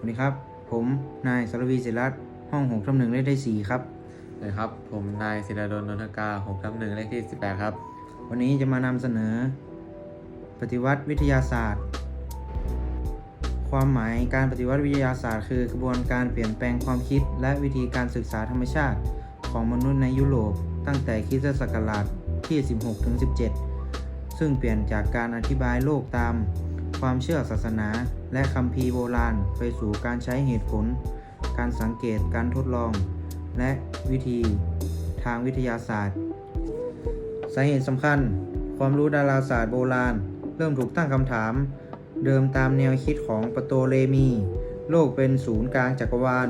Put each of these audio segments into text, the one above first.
สวัสดีครับ ผมนายสรวีศิรัตน์ห้องหกทับหนึ่งเลขได้สี่ครับนะครับ ผมนายศิรดลนนทกา6ทับ1เลขที่ 18 ครับ วันนี้จะมานำเสนอ ปฏิวัติวิทยาศาสตร์ ความหมายการปฏิวัติวิทยาศาสตร์ คือกระบวนการเปลี่ยนแปลงความคิด และวิธีการศึกษาธรรมชาติ ของมนุษย์ในยุโรป ตั้งแต่คริสตศักราชที่ 16ถึง17 ซึ่งเปลี่ยนจากการอธิบายโลกตาม ความเชื่อศาสนา และคัมภีโบราณไปสู่การใช้เหตุผล การสังเกตการทดลอง และวิธีทางวิทยาศาสตร์ สาเหตุสำคัญ ความรู้ดาราศาสตร์โบราณ เริ่มถูกตั้งคำถาม เดิมตามแนวคิดของปโตเลมี โลกเป็นศูนย์กลางจักรวาล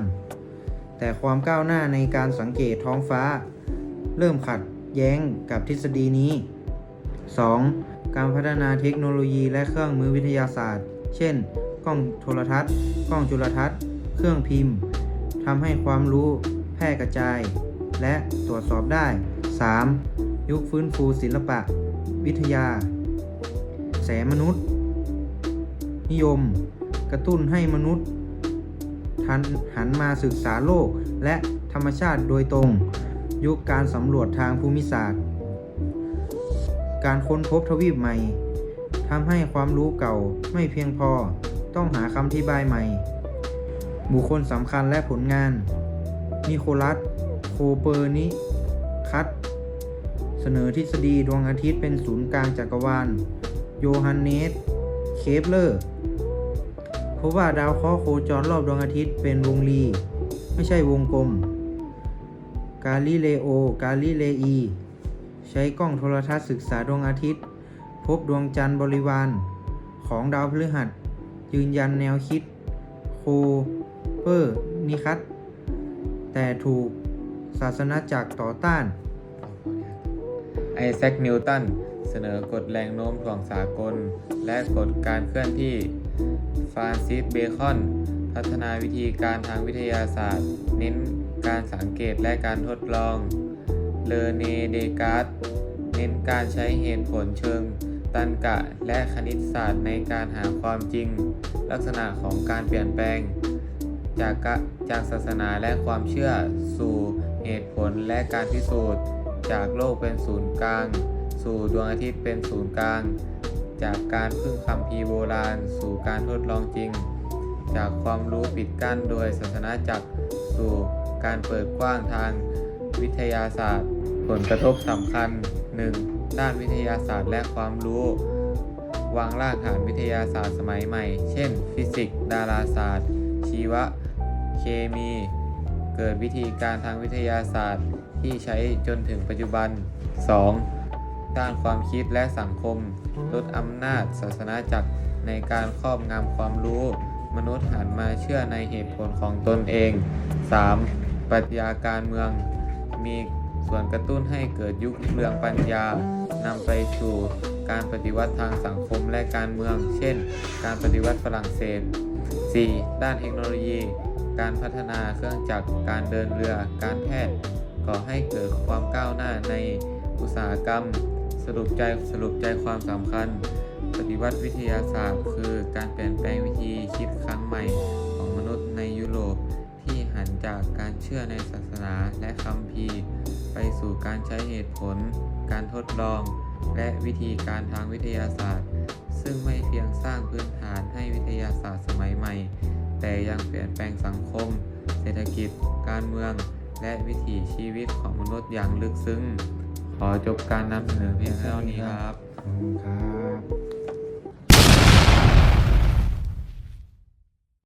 แต่ความก้าวหน้าในการสังเกตท้องฟ้า เริ่มขัดแย้งกับทฤษฎีนี้ 2. การพัฒนาเทคโนโลยีและเครื่องมือวิทยาศาสตร์ เช่น กล้องโทรทัศน์ กล้องจุลทรรศน์ เครื่องพิมพ์ทำให้ความรู้แพร่กระจาย และตรวจสอบได้ 3. ยุคฟื้นฟูศิลปะ วิทยา แสมนุษย์ นิยม กระตุ้นให้มนุษย์ทันหันมาศึกษาโลกและธรรมชาติโดยตรง ยุคการสำรวจทางภูมิศาสตร์ การค้นพบทวีปใหม่ทำให้ความรู้เก่าไม่เพียงพอ ต้องหาคำอธิบายใหม่ บุคคลสำคัญและผลงาน นิโคลัส โคเปอร์นิคัส เสนอทฤษฎีดวงอาทิตย์เป็นศูนย์กลางจักรวาล โยฮันเนส เคปเลอร์พบว่าดาวเคราะห์โคจรรอบดวงอาทิตย์เป็นวงรี ไม่ใช่วงกลม กาลิเลโอ กาลิเลอี ใช้กล้องโทรทัศน์ศึกษาดวงอาทิตย์ พบดวงจันทร์บริวาร ของดาวพฤหัส ยืนยันแนวคิด โคเปอร์นิคัสแต่ถูกศาสนาจักรต่อต้าน ไอแซคนิวตัน เสนอกฎแรงโน้มถ่วงสากล และกฎการเคลื่อนที่ ฟรานซิสเบคอน พัฒนาวิธีการทางวิทยาศาสตร์ เน้นการสังเกตและการทดลอง เลเนเดกาสเน้นการใช้เหตุผลเชิงตันกะและคณิตศาสตร์ในการหาความจริง ลักษณะของการเปลี่ยนแปลง จากจากศาสนาและความเชื่อสู่เหตุผลและการพิสูจน์ จากโลกเป็นศูนย์กลาง สู่ดวงอาทิตย์เป็นศูนย์กลาง จากการพึ่งคำพีโบราณ สู่การทดลองจริง จากความรู้ปิดกั้นโดยศาสนาจักรสู่การเปิดกว้างทางวิทยาศาสตร์ ผลกระทบสำคัญ 1. ด้านวิทยาศาสตร์และความรู้ วางรากฐานวิทยาศาสตร์สมัยใหม่ เช่น ฟิสิกส์ ดาราศาสตร์ ชีวะ เคมี เกิดวิธีการทางวิทยาศาสตร์ที่ใช้จนถึงปัจจุบัน 2. ด้านความคิดและสังคม ลดอำนาจศาสนาจักรในการครอบงำความรู้ มนุษย์หันมาเชื่อในเหตุผลของตนเอง 3. ปรัชญาการเมืองมี ส่วนกระตุ้นให้เกิดยุคเรืองปัญญานำไปสู่การปฏิวัติทางสังคมและการเมือง เช่น การปฏิวัติฝรั่งเศส 4. ด้านเทคโนโลยี การพัฒนาเครื่องจักร การเดินเรือ การแพทย์ ก่อให้เกิดความก้าวหน้าในอุตสาหกรรม สรุปใจสรุปใจความสำคัญ ปฏิวัติวิทยาศาสตร์ คือการเปลี่ยนแปลงวิธีคิดครั้งใหม่ของมนุษย์ในยุโรป ที่หันจากการเชื่อในศาสนาและคัมภีร์ ไปสู่การใช้เหตุผล การทดลอง และวิธีการทางวิทยาศาสตร์ ซึ่งไม่เพียงสร้างพื้นฐานให้วิทยาศาสตร์สมัยใหม่ แต่ยังเปลี่ยนแปลงสังคม เศรษฐกิจ การเมือง และวิถีชีวิตของมนุษย์อย่างลึกซึ้ง ขอจบการนำเสนอเพียงเท่านี้ครับ ขอบคุณครับ